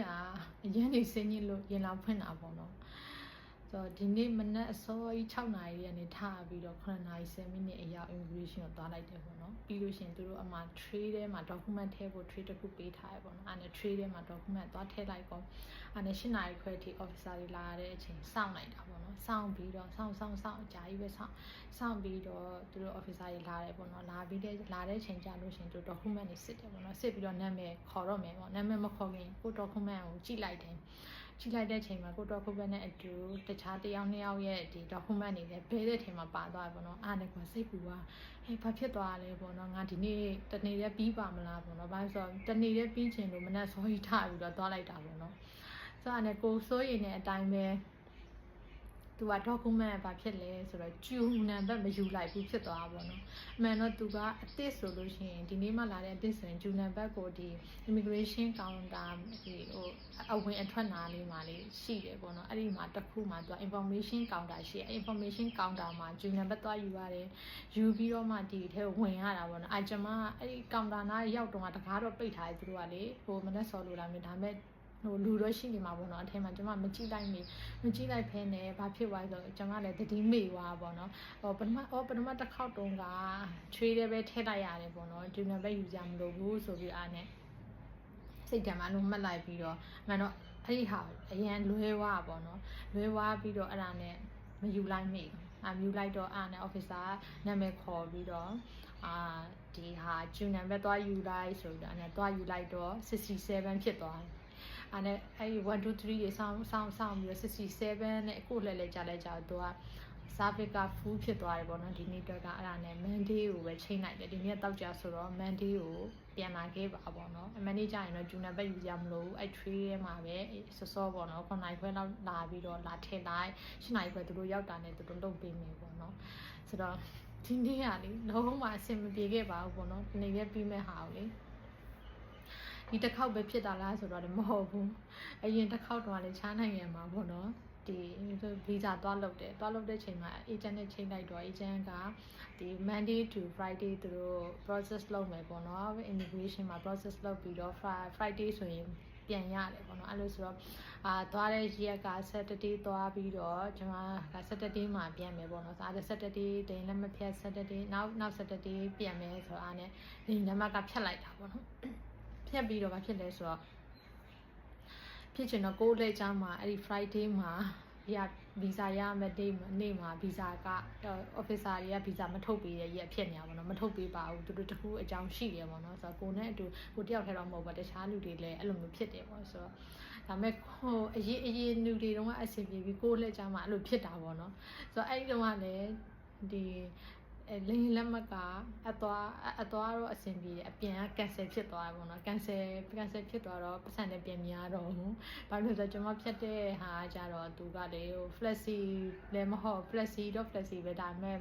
ကအရင်နေစင်းညစ်လို့ရင်လောင်ဖွင့်တာပေါ့နော်ဆိုတော့ဒီနေ့မနက်အစောကြီး6နာရီကနေထပြီးတော့9နာရီ10မိနစ်အရောက် immigration ကိုသွားလိုက်တယ်ပေါ့နော်ပြီးလို့ရှရင်သူတို့အမှ tray ထဲမှာ document ထည့်ဖို့ tray တစ်ခုပေးထားရပေါ့နော်အဲ့ဒါ tray ထဲမှာ document သွားထည့်လိုက်ပေါ့အဲ့ဒါ8နာရီခွဲထိ officer တွေလာတဲ့အချိန်စောင့်လိုက်တာပေါ့နော် စောင့်ပြီးတော့စောင့်စောင့်စောင့်အကြာကြီးပဲစောင့်စောင့်ပြီးတော့သူတို့ officer တွေလာတယ်ပေါ့နော်လာပြီးတဲ့လာတဲ့ချိန်ကြာလို့ရှရင်သူတို့ document တွေစစ်တယ်ပေါ့နော်စစ်ပြီးတော့နာမည်ခေါ်တော့မယ်ပေါ့နာမည်မခေါ်ခင်ကို document ကိုကြည့်လိုက်တယ်ကြည့်လိုက်တဲ့အချိန်မှာကို document နဲ့အတူတခြားတစ်ယောက်နှစ်ယောက်ရဲ့ဒီ document တွေလည်းဘဲတဲ့ချိန်မှာပါသွားတယ်ပေါ့နော်အားနဲ့ကစိတ်ပူသွားဟဲ့ဘာဖြစ်သွားလဲပေါ့နော်ငါဒီနေ့တနေ့တည်းပြီးပါမလားပေါ့နော်ဘာလို့ဆိုတော့တနေ့တည်းပြီးချင်လို့မနဲ့စောကြီးထပြီးတော့သွားလိုက်တာပေါ့နော်ဆိုတော့အဲ့ကိုစိုးရင်တဲ့အတိုင်းပဲ သူက document ဘာဖြစ်လဲဆိုတော့ကျူနံပါတ်မယူလိုက်ဘူးဖြစ်သွားတာပေါ့နော်အမှန်တော့သူကအစ်စ်ဆိုလို့ရှိရင်ဒီနေ့မှလာတဲ့အစ်စ်ဆိုရင်ကျူနံပါတ်ကိုဒီ immigration counter ဒီဟိုအဝင်အထွက်နာလေးမှာလေးရှိတယ်ပေါ့နော်အဲ့ဒီမှာတစ်ခုမှာသူက information counter ရှိတယ် information counter မှာကျူနံပါတ်သွားယူရတယ်ယူပြီးတော့မှဒီထဲကိုဝင်ရတာပေါ့နော်အကျမအဲ့ဒီ counter နားရောက်တော့တကားတော့ပိတ်ထားတယ်သူတို့ကလေဟိုမနဲ့ဆော်လို့လာမျိုးဒါပေမဲ့ ဟိုလူတော့ရှိနေမှာပေါ့နော်အထင်မှာကျမမကြည့်လိုက်မိမကြည့်လိုက်ဖဲနဲ့ဘာဖြစ်သွားလဲဆိုတော့ကျမလည်းတတိမေ့သွားပေါ့နော်ဟိုပထမဟောပထမတစ်ခေါက်တုန်းက trade လည်းပဲထည့်လိုက်ရတယ်ပေါ့နော်ဒီနံပါတ်ယူကြမလို့ဘူးဆိုပြီးအားနဲ့စိတ်တံမှာလုံးမှတ်လိုက်ပြီးတော့မှန်တော့အဲ့ဒီဟာအရန်လွဲဝါပေါ့နော်လွဲဝါပြီးတော့အဲ့ဒါနဲ့မယူလိုက်မိအမယူလိုက်တော့အားနဲ့ officer နာမည်ခေါ်ပြီးတော့အာဒီဟာဂျူနံပါတ်သွားယူလိုက်ဆိုပြီးတော့အဲ့ဒါသွားယူလိုက်တော့67ဖြစ်သွားတယ်။ အဲ့နဲ့အဲ့ဒီ1 2 3တွေစောင်းစောင်းစောင်းပြီးတော့67နဲ့အခုလည်းလည်းကြာလဲကြာတော့သူကစားဖစ်ကဖူးဖြစ်သွားတယ်ပေါ့နော်ဒီနေ့တော့ကအဲ့ဒါနဲ့ Monday ကိုပဲချိန်လိုက်တယ်ဒီနေ့တောက်ကြဆိုတော့ Monday ကိုပြန်လာခဲ့ပါပေါ့နော် Monday ကျရင်တော့ဂျူနံပါတ်ယူကြမလို့အဲ့ tree ထဲမှာပဲစောစောပေါ့နော်9နိုင်ခွဲလောက်လာပြီးတော့လာထည့်လိုက်10နိုင်ခွဲသူတို့ရောက်တာနဲ့သူတို့လုပ်ပေးမယ်ပေါ့နော်ဆိုတော့ဒီနေ့ကလေလုံးဝအဆင်မပြေခဲ့ပါဘူးပေါ့နော်ဒီနေ့ပဲပြီးမဲ့ဟာကိုလေ ဒီတစ်ခေါက်ပဲဖြစ်တာလားဆိုတော့လည်းမဟုတ်ဘူးအရင်တစ်ခေါက်တော့လည်းချားနိုင်ရမှာပေါ့နော်ဒီဗီဇာသွားလုပ်တယ်သွားလုပ်တဲ့ချိန်မှာ agent နဲ့ချိန်လိုက်တော့ agent ကဒီ Monday to Friday သူတို့ process လုပ်မယ်ပေါ့နော် immigration မှာ process လုပ်ပြီးတော့ Friday ဆိုရင်ပြန်ရတယ်ပေါ့နော်အဲ့လိုဆိုတော့အာသွားတဲ့ရက်က Saturday သွားပြီးတော့ကျွန်မက Saturday မှာပြန်မယ်ပေါ့နော်ဆိုတော့ Saturday တင်လည်းမဖြတ် Saturday နောက်နောက် Saturday ပြန်မယ်ဆိုတော့အားနဲ့ဒီနံပါတ်ကဖြတ်လိုက်တာပေါ့နော် ဖြတ်ပြီးတော့ဘာဖြစ်လဲဆိုတော့ဖြစ်ချင်တော့ကိုယ်လက်ချမ်းမှာအဲ့ဒီ Friday မှာရဗီဇာရမယ့်နေ့နေ့မှာဗီဇာက officer တွေကဗီဇာမထုတ်ပေးတဲ့ရက်ဖြစ်နေတာပေါ့နော်မထုတ်ပေးပါဘူးသူတို့တခုအကြောင်းရှိတယ်ပေါ့နော်ဆိုတော့ကိုနဲ့အတူကိုတယောက်ထဲတော့မဟုတ်ပါတခြားလူတွေလည်းအဲ့လိုမျိုးဖြစ်တယ်ပေါ့ဆိုတော့ဒါမဲ့ဟိုအရေးအရေးလူတွေတုန်းကအဆင်ပြေပြီးကိုလက်ချမ်းမှာအဲ့လိုဖြစ်တာပေါ့နော်ဆိုတော့အဲ့ဒီတုန်းကလည်းဒီ အဲလင်းလက်မကအသွားအသွားတော့အဆင်ပြေတယ်အပြန်က cancel ဖြစ်သွားတယ်ပေါ့နော် cancel cancel ဖြစ်သွားတော့ပတ်စံနဲ့ပြန်များတော့ဘူးဘာလို့လဲဆိုတော့ကျွန်မဖြတ်တဲ့ဟာကြတော့သူကလေဟို flexi လည်းမဟုတ် flexi တော့ flexi ပဲဒါပေမဲ့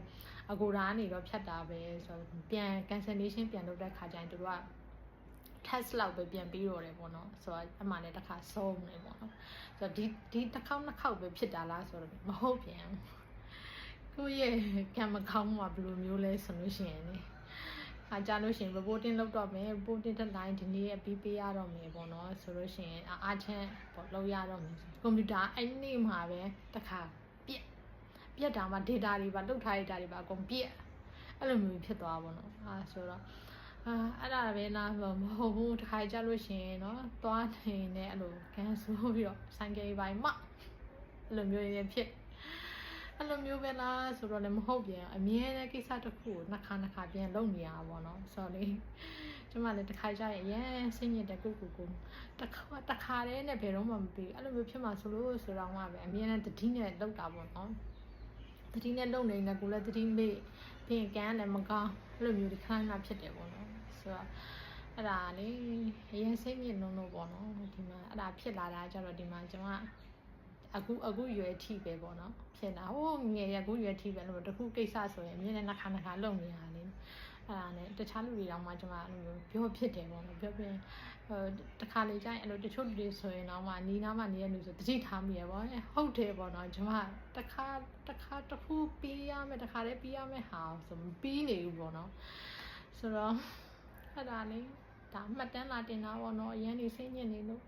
အကူရာနေတော့ဖြတ်တာပဲဆိုတော့ပြန် cancellation ပြန်လုပ်တဲ့ခါကျရင်သူတို့က test လောက်ပဲပြန်ပြီးတော့တယ်ပေါ့နော်ဆိုတော့အမှန်နဲ့တစ်ခါဆုံးနေပေါ့နော်ဆိုတော့ဒီဒီတစ်ခေါက်နှစ်ခေါက်ပဲဖြစ်တာလားဆိုတော့မဟုတ်ပြန် ကိုယ့်ရဲ့ကံမကောင်းမှာဘယ်လိုမျိုးလဲဆိုလို့ရှိရင်လေအားကြလို့ရှိရင် reporting လုပ်တော့မယ် reporting တက်တိုင်းဒီနေ့ပြီးပေးရတော့မယ်ပေါ့နော်ဆိုလို့ရှိရင်အားချင်းပေါ့လုပ်ရတော့မယ်ကွန်ပျူတာအဲ့နေ့မှာပဲတခါပြက်ပြက်တာမှ data တွေပါလုတ်ထားတဲ့ data တွေပါအကုန်ပြက်အဲ့လိုမျိုးဖြစ်သွားပေါ့နော်အာဆိုတော့အာအဲ့ဒါပဲလားမဟုတ်ဘူးတခါကြလို့ရှိရင်နော်သွားနေနေအဲ့လိုကန်ဆိုးပြီးတော့ဆိုင်ကယ်ပိုင်းမှအဲ့လိုမျိုးရင်းဖြစ် အဲ့လိုမျိုးပဲလားဆိုတော့လည်းမဟုတ်ပြန်အမြဲတမ်းကိစ္စတစ်ခုကိုနှစ်ခါနှစ်ခါပြန်လုပ်နေရတာပေါ့နော်ဆိုတော့လေကျမလည်းတစ်ခါကြရင်အရင်ဆင်းရဲတဲ့ကိုကိုကိုတစ်ခါတစ်ခါတည်းနဲ့ဘယ်တော့မှမပြီးအဲ့လိုမျိုးဖြစ်မှာဆိုလို့ဆိုတော့မှပဲအမြဲတမ်းတတိနဲ့လောက်တာပေါ့နော်တတိနဲ့လုံနေတဲ့ကိုလည်းတတိမေ့ပြင်ကန်းလည်းမကောင်းအဲ့လိုမျိုးဒီခိုင်းမှဖြစ်တယ်ပေါ့နော်ဆိုတော့အဲ့ဒါလေအရင်စိတ်မြင့်လုံးလို့ပေါ့နော်ဒီမှာအဲ့ဒါဖြစ်လာတာကြတော့ဒီမှာကျွန်မ အခုအခုရွယ်ထိပဲပေါ့နော်ဖြစ်တာဟိုငယ်ရအခုရွယ်ထိပဲလို့တခုကိစ္စဆိုရင်အမြဲတမ်းနှခါနှခါလုံနေရလေအဲ့ဒါနဲ့တခြားလူတွေတောင်မှကျွန်မအဲ့လိုပြောဖြစ်တယ်ပေါ့နော်ပြောပြဟိုတခါလေကျရင်အဲ့လိုတချို့လူတွေဆိုရင်တော့မှနီးနားမှနေတဲ့လူဆိုတတိထားမိရပေါ့ဟုတ်တယ်ပေါ့နော်ကျွန်မတခါတခါတခုပြီးရမယ်တခါလေးပြီးရမယ်ဟာဆိုမပြီးနေဘူးပေါ့နော်ဆိုတော့အဲ့ဒါလေးဒါမှတ်တမ်းလာတင်တာပေါ့နော်အရင်နေစိတ်ညစ်နေလို့